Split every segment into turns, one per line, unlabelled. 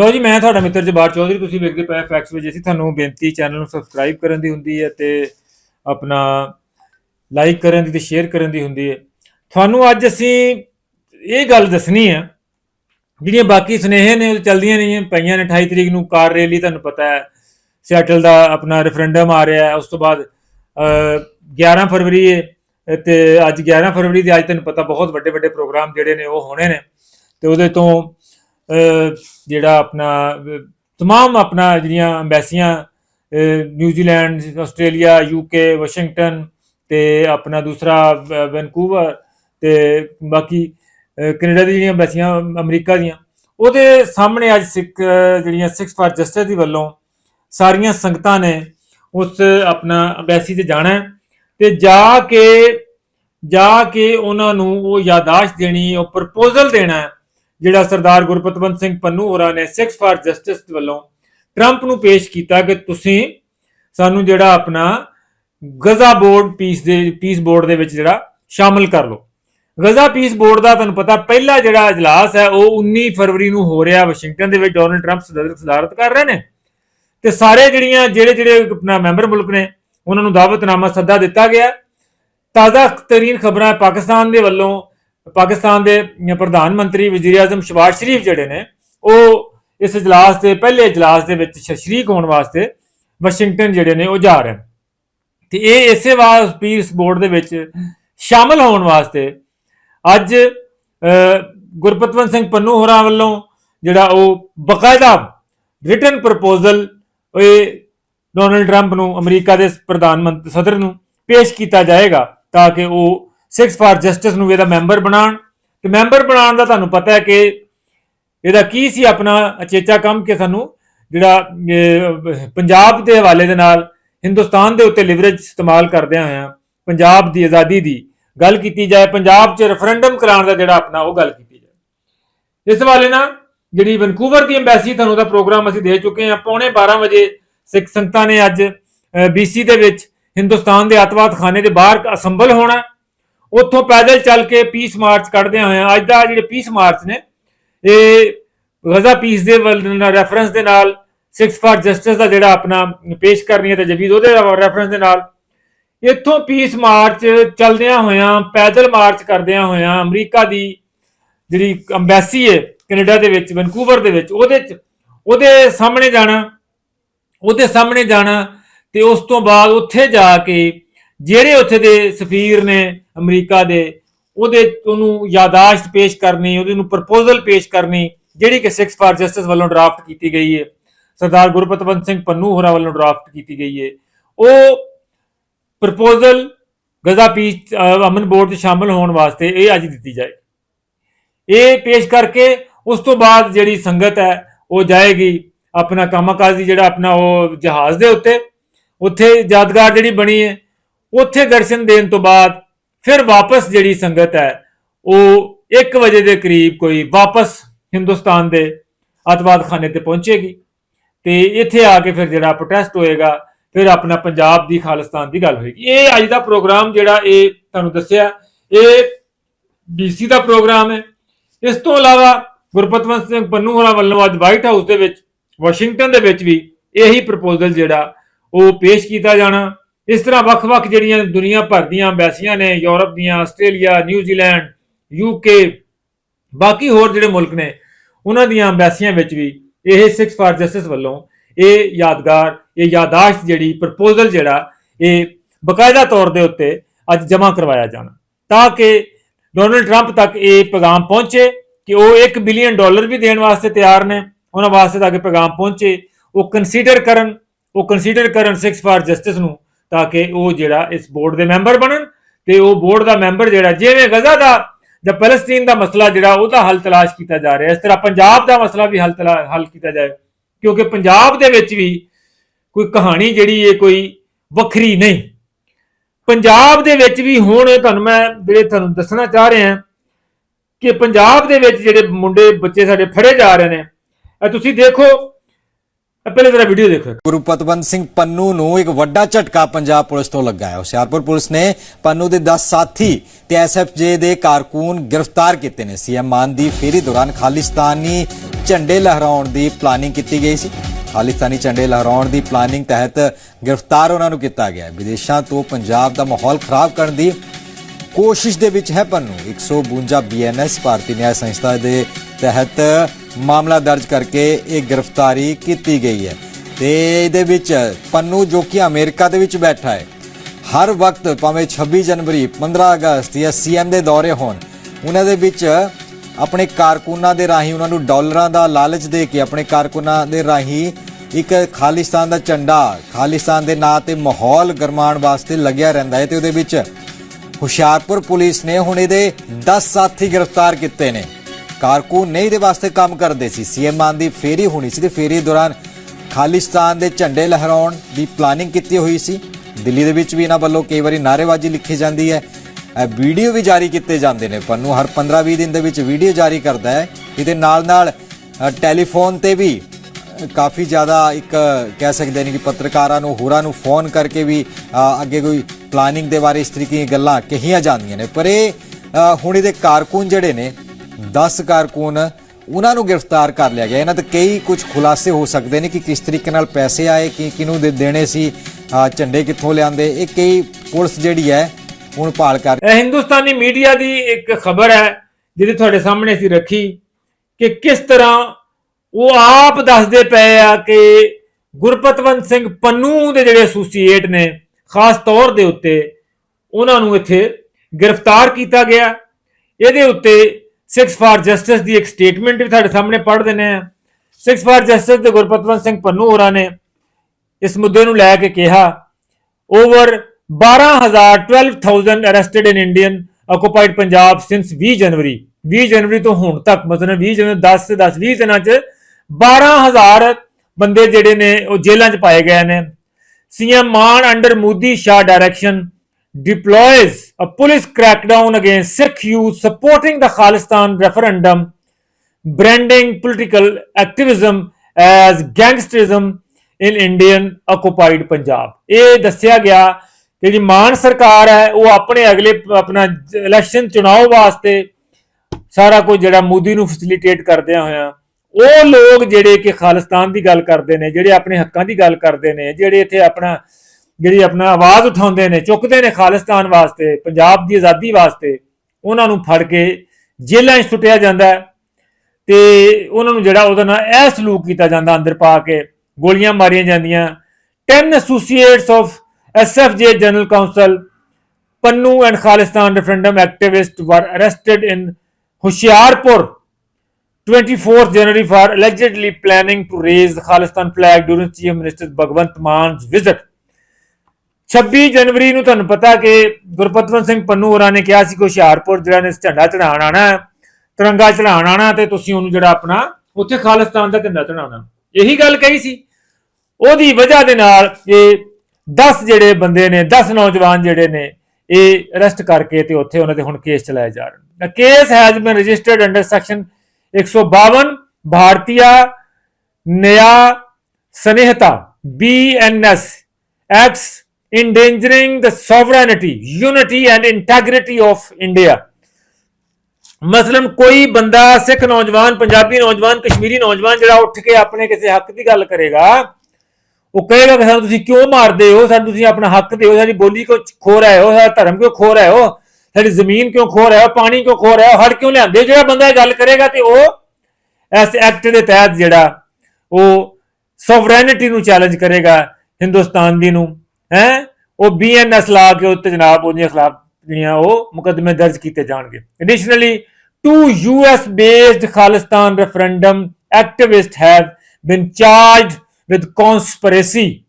ਲੋ ਜੀ ਮੈਂ ਤੁਹਾਡਾ ਮਿੱਤਰ ਜਬਾਰ ਚੌਧਰੀ ਤੁਸੀਂ ਵੇਖਦੇ ਪਏ ਫੈਕਸ ਵਿੱਚ। ਅਸੀਂ ਤੁਹਾਨੂੰ ਬੇਨਤੀ ਚੈਨਲ ਨੂੰ ਸਬਸਕ੍ਰਾਈਬ ਕਰਨ ਦੀ ਹੁੰਦੀ ਹੈ ਤੇ ਆਪਣਾ ਲਾਈਕ ਕਰਨ ਦੀ ਤੇ ਸ਼ੇਅਰ ਕਰਨ ਦੀ ਹੁੰਦੀ ਹੈ। ਤੁਹਾਨੂੰ ਅੱਜ ਅਸੀਂ ਇਹ ਗੱਲ ਦੱਸਣੀ ਹੈ ਜਿਹੜੀਆਂ ਬਾਕੀ ਸੁਨੇਹੇ ਨੇ ਉਹ ਚੱਲਦੀਆਂ ਨਹੀਂ ਪਈਆਂ ਨੇ 28 ਤਰੀਕ ਨੂੰ ਕਾਰ ਰੈਲੀ ਤੁਹਾਨੂੰ ਪਤਾ ਹੈ। ਸਿਆਟਲ ਦਾ ਆਪਣਾ ਰੈਫਰੈਂਡਮ ਆ ਰਿਹਾ ਹੈ ਉਸ ਤੋਂ ਬਾਅਦ ਅਹ, 11 ਫਰਵਰੀ ਹੈ ਤੇ ਅੱਜ 11 ਫਰਵਰੀ ਦੇ ਅੱਜ ਤੁਹਾਨੂੰ ਪਤਾ ਬਹੁਤ ਵੱਡੇ ਵੱਡੇ ਪ੍ਰੋਗਰਾਮ ਜਿਹੜੇ ਨੇ ਉਹ ਹੋਣੇ ਨੇ। ਤੇ ਉਹਦੇ ਤੋਂ ਜਿਹੜਾ ਆਪਣਾ ਅਹ, ਤਮਾਮ ਆਪਣਾ ਜਿਹੜੀਆਂ ਐਮਬੈਸੀਆਂ New Zealand Australia UK Washington ਤੇ ਆਪਣਾ ਦੂਸਰਾ ਵੈਨਕੂਵਰ ਤੇ ਬਾਕੀ ਕੈਨੇਡਾ ਦੀ ਜਿਹੜੀਆਂ ਐਮਬੈਸੀਆਂ ਅਮਰੀਕਾ ਦੀਆਂ ਉਹਦੇ ਸਾਹਮਣੇ ਅੱਜ ਸਿੱਖ ਜਿਹੜੀਆਂ ਸਿਕਸ ਫਾਰ ਜਸਟਿਸ ਦੀ ਵੱਲੋਂ ਸਾਰੀਆਂ ਸੰਗਤਾਂ ਨੇ ਉਸ ਆਪਣਾ ਐਮਬੈਸੀ ਤੇ ਜਾਣਾ ਹੈ ਤੇ ਜਾ ਕੇ ਜਾ ਕੇ ਉਹਨਾਂ ਨੂੰ ਉਹ ਯਾਦਾਸ਼ਤ ਦੇਣੀ ਉਹ ਪ੍ਰਪੋਜ਼ਲ ਦੇਣਾ ਜਿਹੜਾ ਸਰਦਾਰ ਗੁਰਪਤਵੰਤ ਸਿੰਘ ਪੰਨੂ ਹੋਰਾਂ ਨੇ ਸਿਕਸ ਫਾਰ ਜਸਟਿਸ ਵੱਲੋਂ ਟਰੰਪ ਨੂੰ ਪੇਸ਼ ਕੀਤਾ ਕਿ ਤੁਸੀਂ ਸਾਨੂੰ ਜਿਹੜਾ ਆਪਣਾ ਗਜ਼ਾ ਬੋਰਡ ਪੀਸ ਦੇ ਪੀਸ ਬੋਰਡ ਦੇ ਵਿੱਚ ਜਿਹੜਾ ਸ਼ਾਮਲ ਕਰ ਲਓ ਗਜ਼ਾ ਪੀਸ ਬੋਰਡ ਦਾ ਤੁਹਾਨੂੰ ਪਤਾ ਪਹਿਲਾ ਜਿਹੜਾ اجلاس ਹੈ ਉਹ 19 ਫਰਵਰੀ ਨੂੰ ਹੋ ਰਿਹਾ ਵਾਸ਼ਿੰਗਟਨ ਦੇ ਵਿੱਚ ਡੋਨਲਡ ਟਰੰਪ ਸਦਰ- ਸਦਾਰਤ ਕਰ ਰਹੇ ਨੇ ਤੇ ਸਾਰੇ ਜਿਹੜੀਆਂ ਜਿਹੜੇ ਜਿਹੜੇ ਆਪਣਾ ਮੈਂਬਰ ਮੁਲਕ ਨੇ ਉਹਨਾਂ ਨੂੰ ਦਾਵਤਨਾਮਾ ਸੱਦਾ ਦਿੱਤਾ ਗਿਆ ਤਾਜ਼ਾ ਤਰੀਨ ਖਬਰਾਂ ਪਾਕਿਸਤਾਨ ਦੇ ਵੱਲੋਂ ਪਾਕਿਸਤਾਨ ਦੇ ਪ੍ਰਧਾਨ ਮੰਤਰੀ ਵਜ਼ੀਰ ਆਜ਼ਮ ਸ਼ਬਾਜ਼ ਸ਼ਰੀਫ ਜਿਹੜੇ ਨੇ ਉਹ ਇਸ اجلاس ਦੇ ਪਹਿਲੇ اجلاس ਦੇ ਵਿੱਚ ਸ਼- ਸ਼ਰੀਕ ਹੋਣ ਵਾਸਤੇ ਵਾਸ਼ਿੰਗਟਨ ਜਿਹੜੇ ਨੇ ਉਹ ਜਾ ਰਹੇ ਨੇ ਤੇ ਇਹ ਇਸੇ ਵਾਸ ਪੀਸ ਬੋਰਡ ਦੇ ਵਿੱਚ ਸ਼ਾਮਲ ਹੋਣ ਵਾਸਤੇ ਅੱਜ ਅਹ, ਗੁਰਪਤਵੰਤ ਸਿੰਘ ਪੰਨੂ ਹੋਰਾਂ ਵੱਲੋਂ ਜਿਹੜਾ ਉਹ ਬਕਾਇਦਾ ਰਿਟਨ ਪ੍ਰਪੋਜ਼ਲ ਇਹ ਡੋਨਲਡ ਟਰੰਪ ਨੂੰ ਅਮਰੀਕਾ ਦੇ ਪ੍ਰਧਾਨ ਮੰਤਰੀ ਸਦਰ ਨੂੰ ਪੇਸ਼ ਕੀਤਾ ਜਾਏਗਾ ਤਾਂ ਕਿ ਉਹ ਸਿਕਸ ਫਾਰ ਜਸਟਿਸ ਨੂੰ ਇਹਦਾ ਮੈਂਬਰ ਬਣਾਉਣ। ਤੇ ਮੈਂਬਰ ਬਣਾਉਣ ਦਾ ਤੁਹਾਨੂੰ ਪਤਾ ਹੈ ਕਿ ਇਹਦਾ ਕੀ ਸੀ ਆਪਣਾ ਅਚੇਚਾ ਕੰਮ ਕਿ ਸਾਨੂੰ ਜਿਹੜਾ ਪੰਜਾਬ ਦੇ ਹਵਾਲੇ ਦੇ ਨਾਲ ਹਿੰਦੁਸਤਾਨ ਦੇ ਉੱਤੇ ਲਿਵਰੇਜ ਇਸਤੇਮਾਲ ਕਰਦਿਆਂ ਹੋਇਆਂ ਪੰਜਾਬ ਦੀ ਆਜ਼ਾਦੀ ਦੀ ਗੱਲ ਕੀਤੀ ਜਾਏ, ਪੰਜਾਬ 'ਚ ਰੈਫਰੈਂਡਮ ਕਰਾਉਣ ਦਾ ਜਿਹੜਾ ਆਪਣਾ ਉਹ ਗੱਲ ਕੀਤੀ ਜਾਏ। ਇਸ ਹਵਾਲੇ ਨਾਲ ਜਿਹੜੀ ਵੈਨਕੂਵਰ ਦੀ ਐਮਬੈਸੀ ਤੁਹਾਨੂੰ ਦਾ ਪ੍ਰੋਗਰਾਮ ਅਸੀਂ ਦੇ ਚੁੱਕੇ ਹਾਂ। ਪੌਣੇ 12 ਵਜੇ ਸਿੱਖ ਸੰਗਤਾਂ ਨੇ ਅੱਜ ਬੀਸੀ ਦੇ ਵਿੱਚ ਹਿੰਦੁਸਤਾਨ ਦੇ ਅਤਵਾਦ ਖਾਨੇ ਦੇ ਬਾਹਰ ਅਸੈਂਬਲ ਹੋਣਾ। ਉੱਥੋਂ ਪੈਦਲ ਚੱਲ ਕੇ ਪੀਸ ਮਾਰਚ ਕੱਢਦੇ ਹੋਏ ਅੱਜ ਦਾ ਜਿਹੜੇ ਪੀਸ ਮਾਰਚ ਨੇ, ਇਹ ਗਜ਼ਾ ਪੀਸ ਦੇ ਰੈਫਰੈਂਸ ਦੇ ਨਾਲ ਸਿਕਸ ਫਾਰ ਜਸਟਿਸ ਦਾ ਜਿਹੜਾ ਆਪਣਾ ਪੇਸ਼ ਕਰਨੀ ਹੈ ਤੇ ਉਹਦੇ ਰੈਫਰੈਂਸ ਦੇ ਨਾਲ, ਇੱਥੋਂ ਪੀਸ ਮਾਰਚ ਚੱਲਦਿਆਂ ਹੋਇਆਂ, ਪੈਦਲ ਮਾਰਚ ਕਰਦਿਆਂ ਹੋਇਆਂ, ਅਮਰੀਕਾ ਦੀ ਜਿਹੜੀ ਅੰਬੈਸੀ ਹੈ, ਕੈਨੇਡਾ ਦੇ ਵਿੱਚ, ਵੈਨਕੂਵਰ ਦੇ ਵਿੱਚ, ਉਹਦੇ ਚ, ਉਹਦੇ ਸਾਹਮਣੇ ਜਾਣਾ, ਉਹਦੇ ਸਾਹਮਣੇ ਜਾਣਾ ਤੇ ਉਸ ਤੋਂ ਬਾਅਦ ਉੱਥੇ ਜਾ ਕੇ ਜਿਹੜੇ ਉੱਥੇ ਦੇ ਸਫੀਰ ਨੇ ਅਮਰੀਕਾ ਦੇ, ਉਹਦੇ, ਉਹਨੂੰ ਯਾਦਾਸ਼ਤ ਪੇਸ਼ ਕਰਨੀ, ਉਹਦੇ ਨੂੰ ਪ੍ਰਪੋਜ਼ਲ ਪੇਸ਼ ਕਰਨੀ, ਜਿਹੜੀ ਕਿ ਸਿਕਸ ਫਾਰ ਜਸਟਿਸ ਵੱਲੋਂ ਡਰਾਫਟ ਕੀਤੀ ਗਈ ਹੈ। ਸਰਦਾਰ ਗੁਰਪਤਵੰਤ ਸਿੰਘ ਪੰਨੂ ਹੋਰਾਂ ਵੱਲੋਂ ਡਰਾਫਟ ਕੀਤੀ ਗਈ ਹੈ। ਉਹ ਪ੍ਰਪੋਜ਼ਲ ਗਜ਼ਾ ਪੀਸ ਅਮਨ ਬੋਰਡ 'ਚ ਸ਼ਾਮਲ ਹੋਣ ਵਾਸਤੇ ਇਹ ਅੱਜ ਦਿੱਤੀ ਜਾਏਗੀ ਇਹ ਪੇਸ਼ ਕਰਕੇ ਉਸ ਤੋਂ ਬਾਅਦ ਜਿਹੜੀ ਸੰਗਤ ਹੈ, ਉਹ ਜਾਏਗੀ ਆਪਣਾ ਕੰਮਕਾਜ ਦੀ, ਜਿਹੜਾ ਆਪਣਾ ਉਹ ਜਹਾਜ਼ ਦੇ ਉੱਤੇ। ਉੱਥੇ ਯਾਦਗਾਰ ਜਿਹੜੀ ਬਣੀ ਹੈ ਉੱਥੇ ਦਰਸ਼ਨ ਦੇਣ ਤੋਂ ਬਾਅਦ ਫਿਰ ਵਾਪਸ ਜਿਹੜੀ ਸੰਗਤ ਹੈ, ਉਹ 1 ਵਜੇ ਦੇ ਕਰੀਬ ਕੋਈ ਵਾਪਸ ਹਿੰਦੁਸਤਾਨ ਦੇ ਅਤਵਾਦ ਖਾਨੇ ਤੇ ਪਹੁੰਚੇਗੀ ਤੇ ਇੱਥੇ ਆ ਕੇ ਫਿਰ ਜਿਹੜਾ ਪ੍ਰੋਟੈਸਟ ਹੋਏਗਾ, ਫਿਰ ਆਪਣਾ ਪੰਜਾਬ ਦੀ ਖਾਲਿਸਤਾਨ ਦੀ ਗੱਲ ਹੋਏਗੀ। ਇਹ ਅੱਜ ਦਾ ਪ੍ਰੋਗਰਾਮ ਜਿਹੜਾ ਇਹ ਤੁਹਾਨੂੰ ਦੱਸਿਆ, ਇਹ ਬੀਸੀ ਦਾ ਪ੍ਰੋਗਰਾਮ ਹੈ। ਇਸ ਤੋਂ ਇਲਾਵਾ ਗੁਰਪਤਵੰਤ ਸਿੰਘ ਪੰਨੂ ਹੋਰਾਂ ਵੱਲੋਂ ਅੱਜ ਵਾਈਟ ਹਾਊਸ ਦੇ ਵਿੱਚ ਵਾਸ਼ਿੰਗਟਨ ਦੇ ਵਿੱਚ ਵੀ ਇਹੀ ਪ੍ਰਪੋਜ਼ਲ ਜਿਹੜਾ ਉਹ ਪੇਸ਼ ਕੀਤਾ ਜਾਣਾ। ਇਸ ਤਰ੍ਹਾਂ ਵੱਖ-ਵੱਖ ਜਿਹੜੀਆਂ ਦੁਨੀਆ ਭਰ ਦੀਆਂ ਐਮਬੈਸੀਆਂ ਨੇ, ਯੂਰਪ ਦੀਆਂ, ਆਸਟ੍ਰੇਲੀਆ ਨਿਊਜ਼ੀਲੈਂਡ ਯੂਕੇ ਬਾਕੀ ਹੋਰ ਜਿਹੜੇ ਮੁਲਕ ਨੇ, ਉਹਨਾਂ ਦੀਆਂ ਐਮਬੈਸੀਆਂ ਵਿੱਚ ਵੀ ਇਹ ਸਿਕਸ ਫਾਰ ਜਸਟਿਸ ਵੱਲੋਂ ਇਹ ਯਾਦਗਾਰ, ਇਹ ਯਾਦਾਸ਼ਤ ਜਿਹੜੀ ਪ੍ਰਪੋਜ਼ਲ ਜਿਹੜਾ, ਇਹ ਬਕਾਇਦਾ ਤੌਰ ਦੇ ਉੱਤੇ ਅੱਜ ਜਮ੍ਹਾਂ ਕਰਵਾਇਆ ਜਾਣਾ। ਤਾਂ ਕਿ ਡੋਨਲਡ ਟਰੰਪ ਤੱਕ ਇਹ ਪੈਗਾਮ ਪਹੁੰਚੇ ਕਿ ਉਹ 1 ਬਿਲੀਅਨ ਡਾਲਰ ਵੀ ਦੇਣ ਵਾਸਤੇ ਤਿਆਰ ਨੇ, ਉਹਨਾਂ ਵਾਸਤੇ ਤਾਂ ਕਿ ਪੈਗਾਮ ਪਹੁੰਚੇ, ਉਹ ਕੰਸੀਡਰ ਕਰਨ, ਉਹ ਕੰਸੀਡਰ ਕਰਨ ਸਿਕਸ ਫਾਰ ਜਸਟਿਸ ਨੂੰ ਤਾਂ ਕਿ ਉਹ ਜਿਹੜਾ ਇਸ ਬੋਰਡ ਦੇ ਮੈਂਬਰ ਬਣਨ ਤੇ ਉਹ ਬੋਰਡ ਦਾ ਮੈਂਬਰ ਜਿਹੜਾ, ਜਿਵੇਂ ਗਜ਼ਾ ਦਾ, ਜਾਂ ਫਲਸਤੀਨ ਦਾ ਮਸਲਾ ਜਿਹੜਾ ਉਹਦਾ ਹੱਲ ਤਲਾਸ਼ ਕੀਤਾ ਜਾ ਰਿਹਾ। ਇਸ ਤਰ੍ਹਾਂ ਪੰਜਾਬ ਦਾ ਮਸਲਾ ਵੀ ਹੱਲ ਤਲਾ, ਹੱਲ ਕੀਤਾ ਜਾਏ। ਕਿਉਂਕਿ ਪੰਜਾਬ ਦੇ ਵਿੱਚ ਵੀ ਕੋਈ ਕਹਾਣੀ ਜਿਹੜੀ ਹੈ ਕੋਈ ਵੱਖਰੀ ਨਹੀਂ। ਪੰਜਾਬ ਦੇ ਵਿੱਚ ਵੀ ਹੁਣ ਤੁਹਾਨੂੰ ਮੈਂ ਜਿਹੜੇ ਤੁਹਾਨੂੰ ਦੱਸਣਾ ਚਾਹ ਰਿਹਾ, ਕਿ ਪੰਜਾਬ ਦੇ ਵਿੱਚ ਜਿਹੜੇ ਮੁੰਡੇ, ਬੱਚੇ ਸਾਡੇ ਫੜੇ ਜਾ ਰਹੇ ਨੇ, ਇਹ ਤੁਸੀਂ ਦੇਖੋ ਪਹਿਲੇ ਜਰਾ ਵੀਡੀਓ ਦੇਖੋ
ਗੁਰੂ ਪਤਵੰਤ ਸਿੰਘ ਪੰਨੂ ਨੂੰ ਇੱਕ ਵੱਡਾ ਝਟਕਾ ਪੰਜਾਬ ਪੁਲਿਸ ਤੋਂ ਲੱਗਾ ਹੈ। ਹੁਸ਼ਿਆਰਪੁਰ ਪੁਲਿਸ ਨੇ ਪੰਨੂ ਦੇ 10 ਸਾਥੀ ਤੇ ਐਸਐਫਜੇ ਦੇ ਕਾਰਕੂਨ ਗ੍ਰਿਫਤਾਰ ਕੀਤੇ ਨੇ। ਸੀਐਮ ਮਾਨ ਦੀ ਫੇਰੀ ਦੌਰਾਨ ਖਾਲਿਸਤਾਨੀ ਝੰਡੇ ਲਹਿਰਾਉਣ ਦੀ ਪਲਾਨਿੰਗ ਕੀਤੀ ਗਈ ਸੀ। ਖਾਲਿਸਤਾਨੀ ਝੰਡੇ ਲਹਿਰਾਉਣ ਦੀ ਪਲਾਨਿੰਗ ਤਹਿਤ ਗ੍ਰਿਫਤਾਰ ਉਹਨਾਂ ਨੂੰ ਕੀਤਾ ਗਿਆ। ਵਿਦੇਸ਼ਾਂ ਤੋਂ ਪੰਜਾਬ ਦਾ ਮਾਹੌਲ ਖਰਾਬ ਕਰਨ ਦੀ ਕੋਸ਼ਿਸ਼ ਦੇ ਵਿੱਚ ਹੈ ਪੰਨੂ। 152 ਬੀਐਨਐਸ ਭਾਰਤੀ ਨਿਆਂ ਸੰਸਥਾ ਦੇ ਤਹਿਤ ਮਾਮਲਾ ਦਰਜ ਕਰਕੇ ਇਹ ਗ੍ਰਿਫਤਾਰੀ ਕੀਤੀ ਗਈ ਹੈ ਤੇ ਇਹਦੇ ਵਿੱਚ ਪੰਨੂ ਜੋ ਕਿ ਅਮਰੀਕਾ ਦੇ ਵਿੱਚ ਬੈਠਾ ਹੈ, ਹਰ ਵਕਤ ਭਾਵੇਂ 26 ਜਨਵਰੀ 15 ਅਗਸਤ ਜਾਂ ਸੀਐਮ ਦੇ ਦੌਰੇ ਹੋਣ, ਉਹਨਾਂ ਦੇ ਵਿੱਚ ਆਪਣੇ ਕਾਰਕੁਨਾਂ ਦੇ ਰਾਹੀਂ ਉਹਨਾਂ ਨੂੰ ਡਾਲਰਾਂ ਦਾ ਲਾਲਚ ਦੇ ਕੇ ਆਪਣੇ ਕਾਰਕੁਨਾਂ ਦੇ ਰਾਹੀਂ ਇੱਕ ਖਾਲਿਸਤਾਨ ਦਾ ਝੰਡਾ, ਖਾਲਿਸਤਾਨ ਦੇ ਨਾਂ ਤੇ ਮਾਹੌਲ ਗਰਮਾਉਣ ਵਾਸਤੇ ਲੱਗਿਆ ਰਹਿੰਦਾ ਹੈ ਤੇ ਉਹਦੇ ਵਿੱਚ ਹੁਸ਼ਿਆਰਪੁਰ ਪੁਲਿਸ ਨੇ ਹੁਣ ਇਹਦੇ 10 ਸਾਥੀ ਗ੍ਰਿਫਤਾਰ ਕੀਤੇ ਨੇ। ਕਾਰਕੂਨ ਨਹੀਂ ਇਹਦੇ ਵਾਸਤੇ ਕੰਮ ਕਰਦੇ ਸੀ। ਸੀਐਮ ਮਾਨ ਦੀ ਫੇਰੀ ਹੋਣੀ ਸੀ ਤੇ ਫੇਰੀ ਦੌਰਾਨ ਖਾਲਿਸਤਾਨ ਦੇ ਝੰਡੇ ਲਹਿਰਾਉਣ ਦੀ ਪਲਾਨਿੰਗ ਕੀਤੀ ਹੋਈ ਸੀ। ਦਿੱਲੀ ਦੇ ਵਿੱਚ ਵੀ ਇਹਨਾਂ ਵੱਲੋਂ ਕਈ ਵਾਰੀ ਨਾਅਰੇਬਾਜ਼ੀ ਲਿਖੀ ਜਾਂਦੀ ਹੈ। ਵੀਡੀਓ ਵੀ ਜਾਰੀ ਕੀਤੇ ਜਾਂਦੇ ਨੇ। ਪੰਨੂ ਹਰ 15-20 ਦਿਨ ਦੇ ਵਿੱਚ ਵੀਡੀਓ ਜਾਰੀ ਕਰਦਾ ਹੈ। ਇਹਦੇ ਨਾਲ ਨਾਲ ਟੈਲੀਫੋਨ ਤੇ ਵੀ ਕਾਫੀ ਜ਼ਿਆਦਾ ਇੱਕ, ਕਹਿ ਸਕਦੇ ਨੇ ਕਿ ਪੱਤਰਕਾਰਾਂ ਨੂੰ, ਹੋਰਾਂ ਨੂੰ ਫੋਨ ਕਰਕੇ ਵੀ ਅੱਗੇ ਕੋਈ ਪਲਾਨਿੰਗ ਦੇ ਬਾਰੇ ਇਸ ਤਰੀਕੇ ਦੀਆਂ ਗੱਲਾਂ ਕਹੀਆਂ ਜਾਂਦੀਆਂ ਨੇ। ਪਰ ਇਹ ਹੁਣ ਇਹਦੇ ਕਾਰਕੂਨ ਜਿਹੜੇ ਨੇ 10 ਕਾਰਕੁਨ ਉਹਨਾਂ ਨੂੰ ਗ੍ਰਿਫਤਾਰ ਕਰ ਲਿਆ ਗਿਆ। ਇਹਨਾਂ ਤੇ ਕਈ ਕੁਝ ਖੁਲਾਸੇ ਹੋ ਸਕਦੇ ਨੇ ਕਿ ਕਿਸ ਤਰੀਕੇ ਨਾਲ ਪੈਸੇ ਆਏ, ਕਿ ਕਿਹਨੂੰ ਦੇ ਦੇਣੇ ਸੀ ਝੰਡੇ ਕਿੱਥੋਂ ਲਿਆਂਦੇ। ਇਹ ਕਈ ਪੁਲਿਸ ਜਿਹੜੀ ਹੈ, ਹੁਣ ਭਾਲ ਕਰ
ਇਹ ਹਿੰਦੁਸਤਾਨੀ ਮੀਡੀਆ ਦੀ ਇੱਕ ਖਬਰ ਹੈ ਜਿਹੜੀ ਤੁਹਾਡੇ ਸਾਹਮਣੇ ਅਸੀਂ ਰੱਖੀ ਕਿ ਕਿਸ ਤਰ੍ਹਾਂ ਉਹ ਆਪ ਦੱਸਦੇ ਪਏ ਆ ਕਿ ਗੁਰਪਤਵੰਤ ਸਿੰਘ ਪੰਨੂ ਦੇ ਜਿਹੜੇ ਐਸੋਸੀਏਟ ਨੇ, ਖਾਸ ਤੌਰ ਦੇ ਉੱਤੇ ਉਹਨਾਂ ਨੂੰ ਇੱਥੇ ਗ੍ਰਿਫਤਾਰ ਕੀਤਾ ਗਿਆ। ਇਹਦੇ ਉੱਤੇ 6 ਫਾਰ ਜਸਟਿਸ ਦੀ ਇੱਕ ਸਟੇਟਮੈਂਟ ਵੀ ਤੁਹਾਡੇ ਸਾਹਮਣੇ ਪੜ੍ਹ ਦਿੰਨੇ ਆ 6 ਫਾਰ ਜਸਟਿਸ ਦੇ ਗੁਰਪਤਵੰਤ ਸਿੰਘ ਪੰਨੂ ਹੋਰਾਂ ਨੇ ਇਸ ਮੁੱਦੇ ਨੂੰ ਲੈ ਕੇ ਕਿਹਾ, over 12000 12000 arrested in Indian occupied Punjab since 20 January. 20 ਜਨਵਰੀ ਤੋਂ ਹੁਣ ਤੱਕ, ਮਤਲਬ 20 ਜਨਵਰੀ 10 ਤੇ 10 20 ਦਿਨਾਂ ਚ 12000 ਬੰਦੇ ਜਿਹੜੇ ਨੇ ਉਹ ਜੇਲ੍ਹਾਂ ਚ ਪਾਏ ਗਏ ਨੇ। CM Mann under Modi Shah direction deploys a police crackdown against Sikh youth supporting the Khalistan referendum branding political activism as gangsterism in Indian occupied Punjab ਇਹ ਦੱਸਿਆ ਗਿਆ ਕਿ ਜੀ ਮਾਨ ਸਰਕਾਰ ਹੈ ਉਹ ਆਪਣੇ ਅਗਲੇ ਆਪਣਾ ਇਲੈਕਸ਼ਨ ਚੁਣਾਵ ਵਾਸਤੇ ਸਾਰਾ ਕੁਝ ਜਿਹੜਾ ਮੋਦੀ ਨੂੰ ਫੈਸਿਲਿਟੇਟ ਕਰਦਿਆਂ ਹੋਇਆ ਉਹ ਲੋਕ ਜਿਹੜੇ ਕਿ ਖਾਲਿਸਤਾਨ ਦੀ ਗੱਲ ਕਰਦੇ ਨੇ ਜਿਹੜੇ ਆਪਣੇ ਹੱਕਾਂ ਦੀ ਗੱਲ ਕਰਦੇ ਨੇ ਜਿਹੜੇ ਇੱਥੇ ਆਪਣਾ ਜਿਹੜੀ ਆਪਣਾ ਆਵਾਜ਼ ਉਠਾਉਂਦੇ ਨੇ, ਚੁੱਕਦੇ ਨੇ ਖਾਲਿਸਤਾਨ ਵਾਸਤੇ, ਪੰਜਾਬ ਦੀ ਆਜ਼ਾਦੀ ਵਾਸਤੇ, ਉਹਨਾਂ ਨੂੰ ਫੜ ਕੇ ਜੇਲ੍ਹਾਂ 'ਚ ਸੁੱਟਿਆ ਜਾਂਦਾ ਤੇ ਉਹਨਾਂ ਨੂੰ ਜਿਹੜਾ ਉਹਦਾ ਨਾਲ ਇਹ ਸਲੂਕ ਕੀਤਾ ਜਾਂਦਾ ਅੰਦਰ ਪਾ ਕੇ, ਗੋਲੀਆਂ ਮਾਰੀਆਂ ਜਾਂਦੀਆਂ 10 associates of SFJ general counsel Pannu and Khalistan referendum activist were arrested in Hoshiarpur 24th January for allegedly planning to raise the Khalistan flag during Chief Minister Bhagwant Man's visit. 26 ਜਨਵਰੀ ਨੂੰ ਤੁਹਾਨੂੰ ਪਤਾ ਕਿ ਗੁਰਪਤਵੰਤ ਸਿੰਘ ਪੰਨੂ ਹੋਰਾਂ ਨੇ ਕਿਹਾ ਸੀ ਕਿ ਹੁਸ਼ਿਆਰਪੁਰ ਜਿਹੜਾ ਨੇ ਝੰਡਾ ਚੜਾਉਣ ਆਣਾ ਤਿਰੰਗਾ ਚੜਾਉਣ ਆਣਾ ਤੇ ਤੁਸੀਂ ਉਹਨੂੰ ਜਿਹੜਾ ਆਪਣਾ ਉੱਥੇ ਖਾਲਿਸਤਾਨ ਦਾ ਝੰਡਾ ਚੜਾਉਣਾ ਇਹੀ ਗੱਲ ਕਹੀ ਸੀ। ਉਹਦੀ ਵਜ੍ਹਾ ਦੇ ਨਾਲ ਇਹ 10 ਜਿਹੜੇ ਬੰਦੇ ਨੇ 10 ਨੌਜਵਾਨ ਜਿਹੜੇ ਨੇ, ਇਹ ਅਰੈਸਟ ਕਰਕੇ ਤੇ ਉੱਥੇ ਉਹਨਾਂ ਦੇ ਹੁਣ ਕੇਸ ਚਲਾਏ ਜਾ ਰਹੇ ਨੇ। Case case has been registered under 152 Bharatiya Nyaya Sanhita BNS acts endangering the sovereignty, unity and integrity of India. ਮਸਲਨ ਕੋਈ ਬੰਦਾ ਸਿੱਖ ਨੌਜਵਾਨ, ਪੰਜਾਬੀ ਨੌਜਵਾਨ, ਕਸ਼ਮੀਰੀ ਨੌਜਵਾਨ ਜਿਹੜਾ ਉੱਠ ਕੇ ਆਪਣੇ ਕਿਸੇ ਹੱਕ ਦੀ ਗੱਲ ਕਰੇਗਾ, ਉਹ ਕਹੇਗਾ ਕਿ ਸਾਨੂੰ ਤੁਸੀਂ ਕਿਉਂ ਮਾਰਦੇ ਹੋ? ਸਾਨੂੰ ਤੁਸੀਂ ਆਪਣਾ ਹੱਕ ਦਿਓ, ਸਾਡੀ ਬੋਲੀ ਕਿਉਂ ਖੋ ਰਹੇ ਹੋ? ਸਾਡਾ ਧਰਮ ਕਿਉਂ ਖੋ ਰਹੇ ਹੋ? ਸਾਡੀ ਜ਼ਮੀਨ ਕਿਉਂ ਖੋ ਰਹੇ ਹੋ? ਪਾਣੀ ਕਿਉਂ ਖੋ ਰਹੇ ਹੋ? ਹੜ ਕਿਉਂ ਲਿਆਂਦੇ? ਜਿਹੜਾ ਬੰਦਾ ਇਹ ਗੱਲ ਕਰੇਗਾ ਤੇ ਉਹ ਇਸ ਐਕਟ ਦੇ ਤਹਿਤ ਜਿਹੜਾ ਉਹ ਸੋਵਰੈਨਿਟੀ ਨੂੰ ਚੈਲੰਜ ਕਰੇਗਾ ਹਿੰਦੁਸਤਾਨ ਦੀ ਨੂੰ। ਹੈ? ਉਹ ਬੀਐਨਐਸ ਲਾ ਕੇ ਉੱਤੇ ਜਨਾਬ ਉਹਦੇ ਖਿਲਾਫ ਜਿਹੜੀਆਂ ਉਹ ਮੁਕੱਦਮੇ ਦਰਜ ਕੀਤੇ ਜਾਣਗੇ। Additionally to US based Khalistan referendum activist have been charged with conspiracy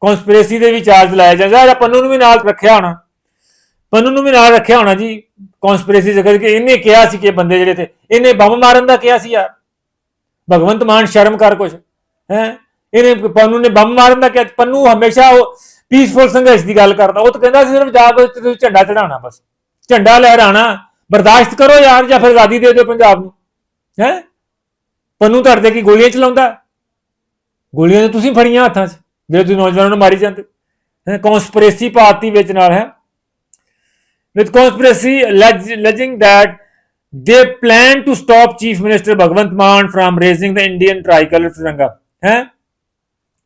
conspiracy ਦੇ ਵੀ ਚਾਰਜ ਲਾਇਆ ਜਾਂਦਾ ਹੈ ਪੰਨੂ ਨੂੰ ਵੀ ਨਾਲ ਰੱਖਿਆ ਹੋਣਾ। ਪੰਨੂ ਨੂੰ ਵੀ ਨਾਲ ਰੱਖਿਆ ਹੋਣਾ ਜੀ। ਕਨਸਪੀਰੇਸੀ ਜਗਰ ਕਿ ਇਹਨੇ ਕਿਹਾ ਸੀ ਕਿ ਬੰਦੇ ਜਿਹੜੇ ਤੇ ਇਹਨੇ ਬੰਬ ਮਾਰਨ ਦਾ ਕਿਹਾ ਸੀ ਯਾਰ। ਭਗਵੰਤ ਮਾਨ ਸ਼ਰਮ ਕਰ ਕੁਛ। ਹੈ? ਇਹਨੇ, ਪੰਨੂ ਨੇ ਬੰਬ ਮਾਰਨ ਦਾ ਕਿਹਾ। ਪੰਨੂ ਹਮੇਸ਼ਾ ਉਹ ਪੀਸਫੁਲ ਸੰਘਰਸ਼ ਦੀ ਗੱਲ ਕਰਦਾ ਉਹ ਤਾਂ ਕਹਿੰਦਾ ਸੀ ਸਿਰਫ ਜਾ ਕੇ ਤੁਸੀਂ ਝੰਡਾ ਚੜਾਉਣਾ ਬਸ। ਝੰਡਾ ਲਹਿਰਾਣਾ ਬਰਦਾਸ਼ਤ ਕਰੋ ਯਾਰ ਜਾਂ ਫਿਰ ਆਜ਼ਾਦੀ ਦੇ ਦਿਓ ਪੰਜਾਬ ਨੂੰ। ਹੈ? ਪੰਨੂ ਤੁਹਾਡੇ ਕੀ ਗੋਲੀਆਂ ਚਲਾਉਂਦਾ? ਗੋਲੀਆਂ ਤਾਂ ਤੁਸੀਂ ਫੜੀਆਂ ਹੱਥਾਂ 'ਚ ਜਿਹੜੇ ਤੁਸੀਂ ਨੌਜਵਾਨਾਂ ਨੂੰ ਮਾਰੀ ਜਾਂਦੇ। ਹੈ ਕਨਸਪੀਰੇਸੀ ਪਾਰਟੀ ਵਿੱਚ ਨਾਲ ਹੈ? With conspiracy alleged, alleging that they plan to stop Chief Minister Bhagwant Mann from raising the Indian tricolor ਹੈ?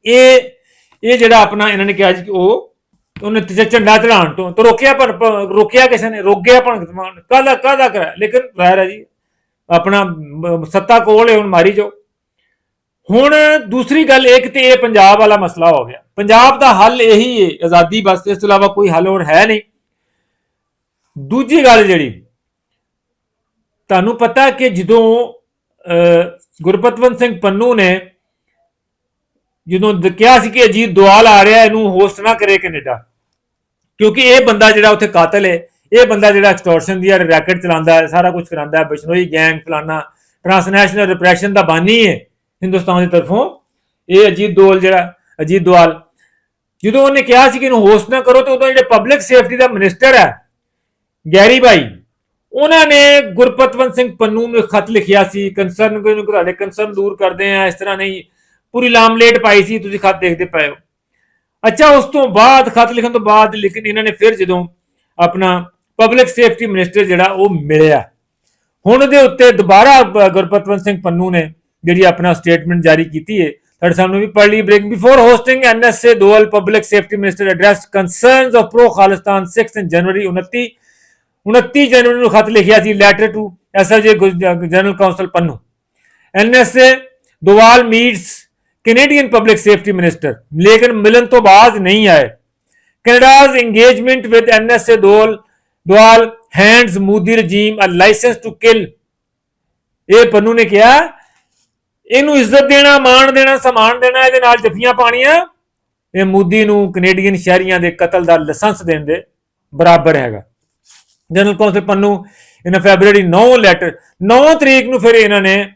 ਇਹ ਇਹ ਜਿਹੜਾ ਆਪਣਾ ਇਹਨਾਂ ਨੇ ਕਿਹਾ ਜੀ ਕਿ ਉਹ ਉਹਨੇ ਤੇ ਝੰਡਾ ਚੜਾਉਣ ਤੋਂ ਤਾਂ ਰੋਕਿਆ ਪਰ ਰੋਕਿਆ ਕਿਸੇ ਨੇ ਰੋਕ ਗਿਆ ਭਗਵੰਤ ਮਾਨ ਕਾਹਦਾ ਕਾਹਦਾ ਕਰਾ ਲੇਕਿਨ ਜ਼ਾਹਿਰ ਹੈ ਜੀ ਆਪਣਾ ਸੱਤਾ ਕੋਲ ਹੈ ਹੁਣ ਮਾਰੀ ਜਾਓ। ਹੁਣ ਦੂਸਰੀ ਗੱਲ ਇੱਕ ਤੇ ਇਹ ਪੰਜਾਬ ਵਾਲਾ ਮਸਲਾ ਹੋ ਗਿਆ। ਪੰਜਾਬ ਦਾ ਹੱਲ ਇਹੀ ਹੈ ਆਜ਼ਾਦੀ ਬਸ ਇਸ ਤੋਂ ਇਲਾਵਾ ਕੋਈ ਹੱਲ ਹੋਰ ਹੈ ਨਹੀਂ। ਦੂਜੀ ਗੱਲ ਜਿਹੜੀ ਤੁਹਾਨੂੰ ਪਤਾ ਕਿ ਜਦੋਂ ਅਹ, ਗੁਰਪਤਵੰਤ ਸਿੰਘ ਪੰਨੂ ਨੇ ਜਦੋਂ ਕਿਹਾ ਸੀ ਕਿ ਅਜੀਤ ਦੁਆਲ ਆ ਰਿਹਾ, ਇਹਨੂੰ ਹੋਸਟ ਨਾ ਕਰੇ ਕੈਨੇਡਾ। ਕਿਉਂਕਿ ਇਹ ਬੰਦਾ ਜਿਹੜਾ ਉੱਥੇ ਕਾਤਲ ਹੈ, ਇਹ ਬੰਦਾ ਜਿਹੜਾ ਐਕਸਟੋਰਸ਼ਨ ਦੀ ਰੈਕਟ ਚਲਾਉਂਦਾ ਹੈ, ਸਾਰਾ ਕੁਝ ਕਰਾਉਂਦਾ ਹੈ, ਬਿਸ਼ਨੋਈ ਗੈਂਗ ਫਲਾਨਾ ਟ੍ਰਾਂਸਨੈਸ਼ਨਲ ਰਿਪਰੈਸ਼ਨ ਦਾ ਬਾਨੀ ਹੈ ਹਿੰਦੁਸਤਾਨ ਦੀ ਤਰਫੋਂ। ਇਹ ਅਜੀਤ ਦੋਲ ਜਿਹੜਾ, ਅਜੀਤ ਦੁਆਲ ਜਦੋਂ ਉਹਨੇ ਕਿਹਾ ਸੀ ਕਿ ਇਹਨੂੰ ਹੋਸਟ ਨਾ ਕਰੋ, ਤੇ ਉਦੋਂ ਜਿਹੜੇ ਪਬਲਿਕ ਸੇਫਟੀ ਦਾ ਮਿਨਿਸਟਰ ਹੈ, ਗੈਰੀ ਭਾਈ ਉਹਨਾਂ ਨੇ ਗੁਰਪਤਵੰਤ ਸਿੰਘ ਪੰਨੂ ਨੂੰ ਇੱਕ ਖੱਤ ਲਿਖਿਆ ਸੀ ਕੰਸਰਨ ਕੋਈ ਨੂੰ ਤੁਹਾਡੇ ਕੰਸਰਨ ਦੂਰ ਕਰਦੇ ਆ, ਇਸ ਤਰ੍ਹਾਂ ਨਹੀਂ ਪੂਰੀ ਲਾਮਲੇਟ ਪਾਈ ਸੀ, ਤੁਸੀਂ ਖਤ ਦੇਖਦੇ ਪਏ ਹੋ। ਅੱਛਾ, ਉਸ ਤੋਂ ਬਾਅਦ, ਖਤ ਲਿਖਣ ਤੋਂ ਬਾਅਦ, ਲੇਕਿਨ ਇਹਨਾਂ ਨੇ ਫਿਰ ਜਦੋਂ ਆਪਣਾ ਪਬਲਿਕ ਸੇਫਟੀ ਮਿਨਿਸਟਰ ਜਿਹੜਾ, ਉਹ ਮਿਲਿਆ। ਹੁਣ ਦੇ ਉੱਤੇ ਦੁਬਾਰਾ ਗੁਰਪਤਵੰਤ ਸਿੰਘ ਪੰਨੂ ਨੇ ਜਿਹੜੀ ਆਪਣਾ ਸਟੇਟਮੈਂਟ ਜਾਰੀ ਕੀਤੀ ਹੈ ਤੁਹਾਡੇ ਸਾਹਮਣੇ ਵੀ ਪੜ੍ਹ ਲਈ break before hosting NSA Doval public safety minister address concerns of pro Khalistan 6 ਜਨਵਰੀ 29 29 ਜਨਵਰੀ ਨੂੰ ਖਤ ਲਿਖਿਆ ਸੀ letter to SFJ general counsel Pannun. NSA Doval meets Canadian public safety minister ਲੇਕਿਨ ਮਿਲਣ ਤੋਂ ਬਾਅਦ ਨਹੀਂ ਆਏ। Canada's engagement with NSA Doval Doval hands Modi regime a license to kill ਇਹ ਪੰਨੂ ਨੇ ਕਿਹਾ, ਇਹਨੂੰ ਇੱਜ਼ਤ ਦੇਣਾ, ਮਾਣ ਦੇਣਾ ਸਮਾਨ ਦੇਣਾ, ਇਹਦੇ ਨਾਲ ਜੱਫੀਆਂ ਪਾਣੀਆਂ ਇਹ ਮੋਦੀ ਨੂੰ ਕੈਨੇਡੀਅਨ ਸ਼ਹਿਰੀਆਂ ਦੇ ਕਤਲ ਦਾ ਲਾਇਸੈਂਸ ਦੇਣ ਦੇ ਬਰਾਬਰ ਹੈਗਾ। ਜਨਰਲ ਕੌਂਸਲ ਪੰਨੂ, ਇਹਨਾਂ ਫੈਬਰੂਅਰੀ 9 ਲੈਟਰ 9 ਤਰੀਕ ਨੂੰ ਫਿਰ ਇਹਨਾਂ ਨੇ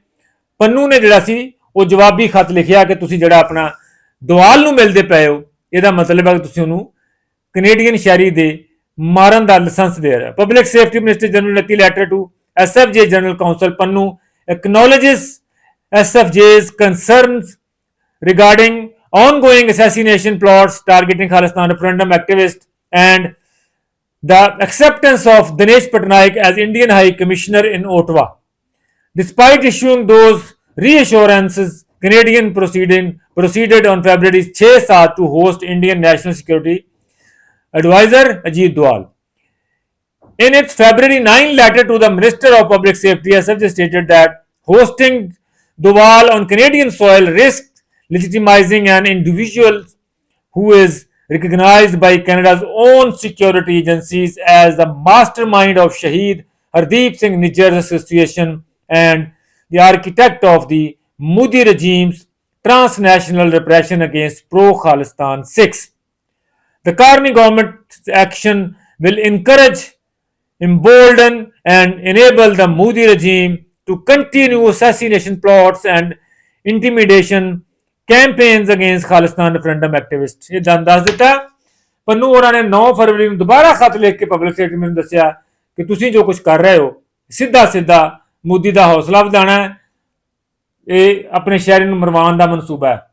ਪੰਨੂ ਨੇ ਜਿਹੜਾ ਸੀ ਉਹ ਜਵਾਬੀ ਖਤ ਲਿਖਿਆ ਕਿ ਤੁਸੀਂ ਜਿਹੜਾ ਆਪਣਾ ਦਵਾਲ ਨੂੰ ਮਿਲਦੇ ਪਏ ਹੋ ਇਹਦਾ ਮਤਲਬ ਹੈ ਕਿ ਤੁਸੀਂ ਉਹਨੂੰ ਕੈਨੇਡੀਅਨ ਸ਼ਹਿਰੀ ਦੇ ਮਾਰਨ ਦਾ ਲਾਇਸੈਂਸ ਦੇ ਰਿਹਾ public safety minister general ਲੱਤੀ letter to SFJ general counsel Pannun acknowledges SFJ's concerns regarding ongoing assassination plots targeting Khalistan referendum activists and the acceptance of Dinesh Patnaik as Indian High Commissioner in Ottawa. Despite issuing those reassurances, Canadian proceeding proceeded on February 6 7 to host Indian National Security Advisor Ajit Doval. In its February 9 letter to the Minister of Public Safety, SFJ stated that hosting Doval on Canadian soil risked legitimizing an individual who is recognized by Canada's own security agencies as the mastermind of Shahid Hardeep Singh Nijjar's association and the architect of the Modi regime's transnational repression against pro Khalistan 6. The Carney government's action will encourage, embolden, and enable the Modi regime to continue assassination plots and intimidation campaigns against Khalistan referendum activists. ਇਹ ਦੰ ਦੱਸ ਦਿੱਤਾ ਪੰਨੂ ਹੋਰਾਂ ਨੇ 9 ਫਰਵਰੀ ਨੂੰ ਦੁਬਾਰਾ ਖਤ ਲਿਖ ਕੇ public secretary ਨੂੰ ਦੱਸਿਆ ਕਿ ਤੁਸੀਂ ਜੋ ਕੁਝ ਕਰ ਰਹੇ ਹੋ ਸਿੱਧਾ ਸਿੱਧਾ ਮੋਦੀ ਦਾ ਹੌਸਲਾ ਵਧਾਣਾ ਹੈ। ਇਹ ਆਪਣੇ ਸ਼ਹਿਰੀ ਨੂੰ ਮਰਵਾਉਣ ਦਾ ਮਨਸੂਬਾ ਹੈ।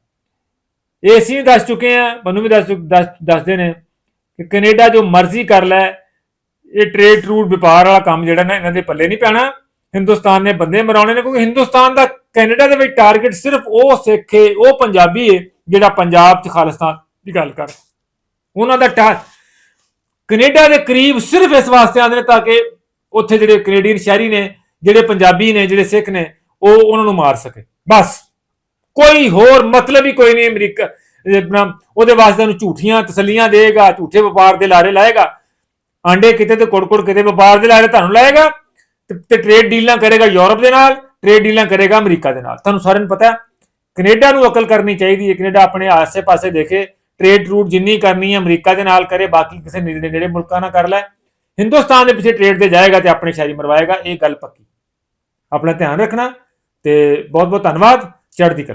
ਇਹ ਅਸੀਂ ਵੀ ਦੱਸ ਚੁੱਕੇ ਹਾਂ, ਮੈਨੂੰ ਵੀ ਦੱਸ ਚੁੱਕ- ਦੱਸ- ਦੱਸਦੇ ਨੇ ਕਿ ਕੈਨੇਡਾ ਜੋ ਮਰਜ਼ੀ ਕਰ ਲੈ, ਇਹ ਟ੍ਰੇਡ ਰੂਟ ਵਪਾਰ ਵਾਲਾ ਕੰਮ ਜਿਹੜਾ ਨਾ, ਇਹਨਾਂ ਦੇ ਪੱਲੇ ਨਹੀਂ ਪੈਣਾ। ਹਿੰਦੁਸਤਾਨ ਨੇ ਬੰਦੇ ਮਰਾਉਣੇ ਨੇ, ਕਿਉਂਕਿ ਹਿੰਦੁਸਤਾਨ ਦਾ ਕੈਨੇਡਾ ਦੇ ਵਿੱਚ ਟਾਰਗੇਟ ਸਿਰਫ ਉਹ ਸਿੱਖ ਏ, ਉਹ ਪੰਜਾਬੀ ਏ, ਜਿਹੜਾ ਪੰਜਾਬ 'ਚ ਖਾਲਿਸਤਾਨ ਦੀ ਗੱਲ ਕਰ। ਉਹਨਾਂ ਦਾ ਟਾ- ਕੈਨੇਡਾ ਦੇ ਕਰੀਬ ਸਿਰਫ ਇਸ ਵਾਸਤੇ ਆਉਂਦੇ ਨੇ ਤਾਂ ਕਿ ਉੱਥੇ ਜਿਹੜੇ ਕੈਨੇਡੀਅਨ ਸ਼ਹਿਰੀ ਨੇ ਜਿਹੜੇ ਪੰਜਾਬੀ ਨੇ, ਜਿਹੜੇ ਸਿੱਖ ਨੇ, ਉਹ ਉਹਨਾਂ ਨੂੰ ਮਾਰ ਸਕੇ। ਬਸ। ਕੋਈ ਹੋਰ ਮਤਲਬ ਹੀ ਕੋਈ ਨਹੀਂ ਅਮਰੀਕਾ ਉਹਦੇ ਵਾਸਤੇ ਉਹਨੂੰ ਝੂਠੀਆਂ ਤਸੱਲੀਆਂ ਦੇਗਾ, ਝੂਠੇ ਵਪਾਰ ਦੇ ਲਾਰੇ ਲਾਏਗਾ। ਆਂਡੇ ਕਿਤੇ ਤੇ ਕੁੜ-ਕੁੜ ਕਿਤੇ ਵਪਾਰ ਦੇ ਲਾਰੇ ਤੁਹਾਨੂੰ ਲਾਏਗਾ ਤੇ- ਤੇ ਟ੍ਰੇਡ ਡੀਲਾਂ ਕਰੇਗਾ ਯੂਰਪ ਦੇ ਨਾਲ ਟ੍ਰੇਡ ਡੀਲਾਂ ਕਰੇਗਾ ਅਮਰੀਕਾ ਦੇ ਨਾਲ। ਤੁਹਾਨੂੰ ਸਾਰਿਆਂ ਨੂੰ ਪਤਾ ਹੈ, ਕੈਨੇਡਾ ਨੂੰ ਅਕਲ ਕਰਨੀ ਚਾਹੀਦੀ ਹੈ। ਕੈਨੇਡਾ ਆਪਣੇ ਆਸੇ-ਪਾਸੇ ਦੇਖੇ ਟ੍ਰੇਡ ਰੂਟ ਜਿੰਨੀ ਕਰਨੀ ਹੈ, ਅਮਰੀਕਾ ਦੇ ਨਾਲ ਕਰੇ, ਬਾਕੀ ਕਿਸੇ ਨੇੜੇ ਨੇੜੇ ਮੁਲਕਾਂ ਨਾਲ ਕਰ ਲੈ। ਹਿੰਦੁਸਤਾਨ ਦੇ ਪਿੱਛੇ ਟ੍ਰੇਡ ਤੇ ਜਾਏਗਾ ਤੇ ਆਪਣੇ ਸ਼ਹਿਰੀ ਮਰਵਾਏਗਾ, ਇਹ ਗੱਲ ਪੱਕੀ। ਆਪਣਾ ਧਿਆਨ ਰੱਖਣਾ ਤੇ ਬਹੁਤ ਬਹੁਤ ਧੰਨਵਾਦ ਚੜ੍ਹਦੀ ਕਲਾ।